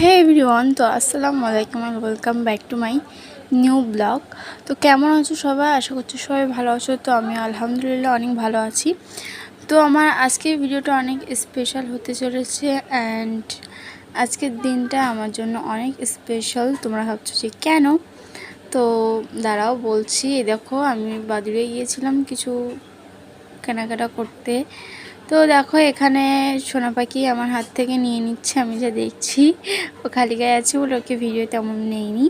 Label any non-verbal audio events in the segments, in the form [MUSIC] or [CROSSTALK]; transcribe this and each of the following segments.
হে everyone তো আসসালামু আলাইকুম and welcome back to my new blog তো কেমন আছো সবাই? আশা করছি সবাই ভালো আছো। তো আমি আলহামদুলিল্লাহ অনেক ভালো আছি। তো আমার আজকের ভিডিওটা অনেক স্পেশাল হতে চলেছে অ্যান্ড আজকের দিনটা আমার জন্য অনেক স্পেশাল তোমরা ভাবছ যে কেন? তো দাঁড়াও বলছি। দেখো, আমি বাদুড়ে গিয়েছিলাম কিছু কেনাকাটা করতে। তো দেখো, এখানে সোনা পাখি আমার হাত থেকে নিয়ে নিচ্ছে, আমি যা দেখছি। ও খালি গায়ে আছে বলে ওকে ভিডিও তেমন নেইনি।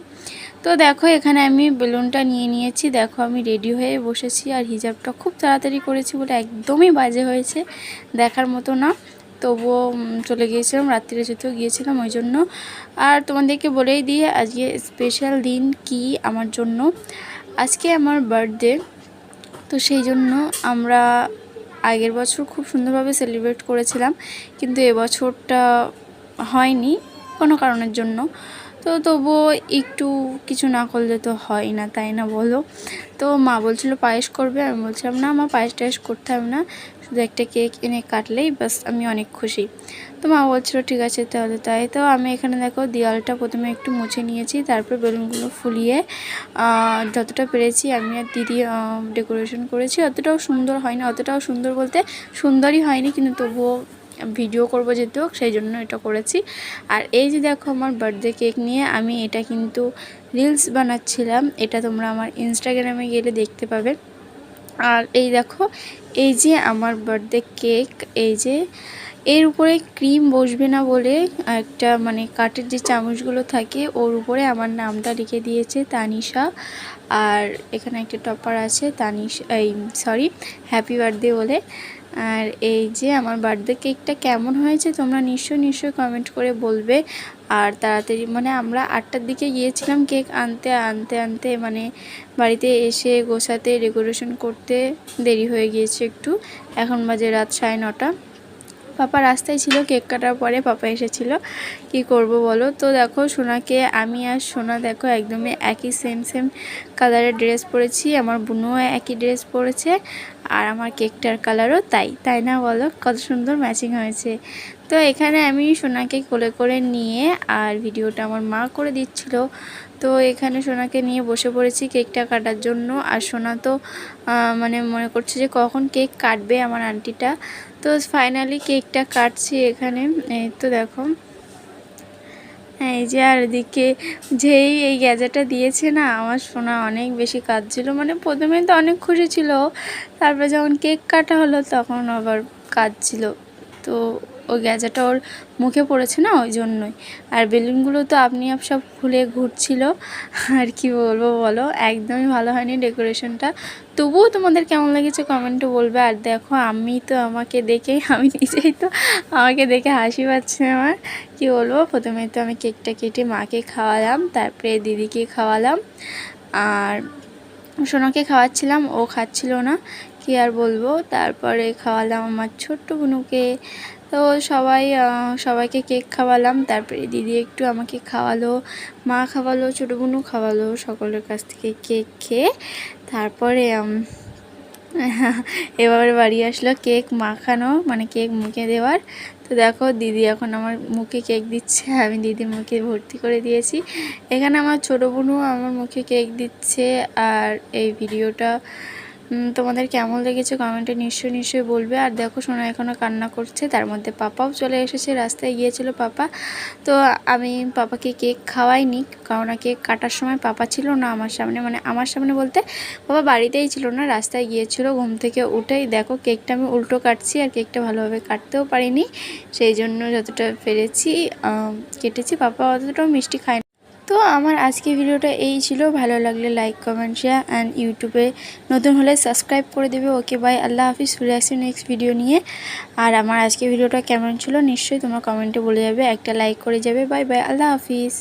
তো দেখো, এখানে আমি বেলুনটা নিয়ে নিয়েছি। দেখো, আমি রেডি হয়ে বসেছি আর হিজাবটা খুব তাড়াতাড়ি করেছি বলে একদমই বাজে হয়েছে, দেখার মতো না। তবুও চলে গিয়েছিলাম, রাত্রিরে যেতেও গিয়েছিলাম ওই জন্য। আর তোমাদেরকে বলেই দিয়ে আজকে স্পেশাল দিন কি আমার জন্য? আজকে আমার বার্থডে তো সেই জন্য আমরা আগের বছর খুব সুন্দরভাবে সেলিব্রেট করেছিলাম, কিন্তু এবছরটা হয়নি কোনো কারণের জন্য। তো তবুও একটু কিছু না করলে তো হয় না, তাই না বলো? তো মা বলছিল পায়েস করবে, আমি বলছিলাম, না আমার পায়েস টায়েস করতে হবে না। শুধু একটা কেক এনে কাটলেই বাস আমি অনেক খুশি। তো মা বলছিল, ঠিক আছে তাহলে। তাই তো আমি এখানে দেখো দেওয়ালটা প্রথমে একটু মুছে নিয়েছি, তারপর বেলুনগুলো ফুলিয়ে যতটা পেরেছি আমি আর দিদি ডেকোরেশন করেছি। অতটাও সুন্দর হয় না অতটাও সুন্দর বলতে সুন্দরই হয়নি, কিন্তু তবুও ভিডিও করব যেহেতু, সেই জন্য এটা করেছি। আর এই যে দেখো আমার বার্থডে কেক নিয়ে আমি এটা কিন্তু রিলস বানাচ্ছিলাম, এটা তোমরা আমার ইনস্টাগ্রামে গেলে দেখতে পাবে। আর এই দেখো এই যে আমার বার্থডে কেক এই যে এর উপরে ক্রিম বসবে না বলে একটা মানে কাঠের যে চামচগুলো থাকে, ওর উপরে আমার নামটা লিখে দিয়েছে তানিশা। আর এখানে একটা টপার আছে, তানিশ, এই সরি হ্যাপি বার্থডে বলে। আর এই যে আমার বার্থডে কেকটা কেমন হয়েছে তোমরা নিশ্চয়ই নিশ্চয়ই কমেন্ট করে বলবে। আর তাড়াতাড়ি মানে আমরা আটটার দিকে গিয়েছিলাম কেক আনতে আনতে আনতে মানে বাড়িতে এসে গোছাতে ডেকোরেশন করতে দেরি হয়ে গিয়েছে একটু। এখন বাজে রাত সাড়ে নটা। পাপা রাস্তায় ছিল, কেক কাটার পরে পাপা এসেছিল। কি করব বলো? তো দেখো সোনাকে, আমি আর সোনা দেখো একদমই একই সেম সেম কালারের ড্রেস পরেছি। আমার বুনুও একই ড্রেস পরেছে আর আমার কেকটার কালারও তাই। তাই না বলো? কত সুন্দর ম্যাচিং হয়েছে। তো এখানে আমি সোনাকে কোলে করে নিয়ে আর ভিডিওটা আমার মা করে দিচ্ছিল। তো এখানে সোনাকে নিয়ে বসে পড়েছি কেকটা কাটার জন্য। আর সোনা তো মানে মনে করছে যে কখন কেক কাটবে আমার আন্টিটা। তো ফাইনালি কেকটা কাটছি এখানে। এই তো দেখো। হ্যাঁ এই যে আর এদিকে যেই এই গ্যাজাটা দিয়েছে না, আমার সোনা অনেক বেশি কাঁদছিল। মানে প্রথমে তো অনেক খুশি ছিল। তারপরে যখন কেক কাটা হলো তখন আবার কাঁদছিল। তো ওই গ্যাজাটা ওর মুখে পড়েছে না ওই জন্যই। আর বেলুনগুলো তো আপনি আপ সব খুলে ঘুরছিল। আর কি বলব বলো, একদমই ভালো হয়নি ডেকোরেশনটা। তবুও তোমাদের কেমন লেগেছে কমেন্টে বলবে। আর দেখো, আমি তো আমাকে দেখেই আমি নিজেই তো আমাকে দেখে হাসি পাচ্ছে আমার। কি বলব, প্রথমে তো আমি কেকটা কেটে মাকে খাওয়ালাম, তারপরে দিদিকে খাওয়ালাম। আর সোনাকে খাওয়াচ্ছিলাম, ও খাচ্ছিল না, কি আর বলব। তারপরে খাওয়ালাম আমার ছোট্ট বুনুকে। তো সবাই সবাইকে কেক খাওয়ালাম। তারপরে দিদি একটু আমাকে খাওয়ালো, মা খাওয়ালো, ছোটো বোনও খাওয়ালো সকলের কাছ থেকে কেক খেয়ে। তারপরে [LAUGHS] এবার বাড়ি আসলো কেক মাখানো মানে কেক মুখে দেওয়ার। তো দেখো, দিদি এখন আমার মুখে কেক দিচ্ছে, আমি দিদির মুখে ভর্তি করে দিয়েছি। এখানে আমার ছোটো বোনও আমার মুখে কেক দিচ্ছে, আর এই ভিডিওটা তোমাদের কেমন লেগেছে কমেন্টে নিশ্চয়ই নিশ্চয়ই বলবে। আর দেখো, সোনা এখনও কান্না করছে, তার মধ্যে পাপাও চলে এসেছে, রাস্তায় গিয়েছিল পাপা। তো আমি পাপাকে কেক খাওয়াইনি কারণ কেক কাটার সময় পাপা ছিল না আমার সামনে। মানে আমার সামনে বলতে বাবা বাড়িতেই ছিল না, রাস্তায় গিয়েছিল ঘুম থেকে উঠেই। দেখো কেকটা আমি উল্টো কাটছি আর কেকটা ভালোভাবে কাটতেও পারিনি, সেই জন্য যতটা পেরেছি কেটেছি। পাপা অতটাও মিষ্টি খায় তো আমার আজকে ভিডিওটা এই ছিল। ভালো লাগলে লাইক কমেন্ট শেয়ার অ্যান্ড ইউটিউবে নতুন হলে সাবস্ক্রাইব করে দেবে। ওকে বাই আল্লাহ হাফিজ। ফিরে আসছি নেক্সট ভিডিও নিয়ে। আর আমার আজকে ভিডিওটা কেমন ছিল? নিশ্চয়ই তোমার কমেন্টে বলে যাবে। একটা লাইক করে যাবে। বাই বাই আল্লাহ হাফিজ।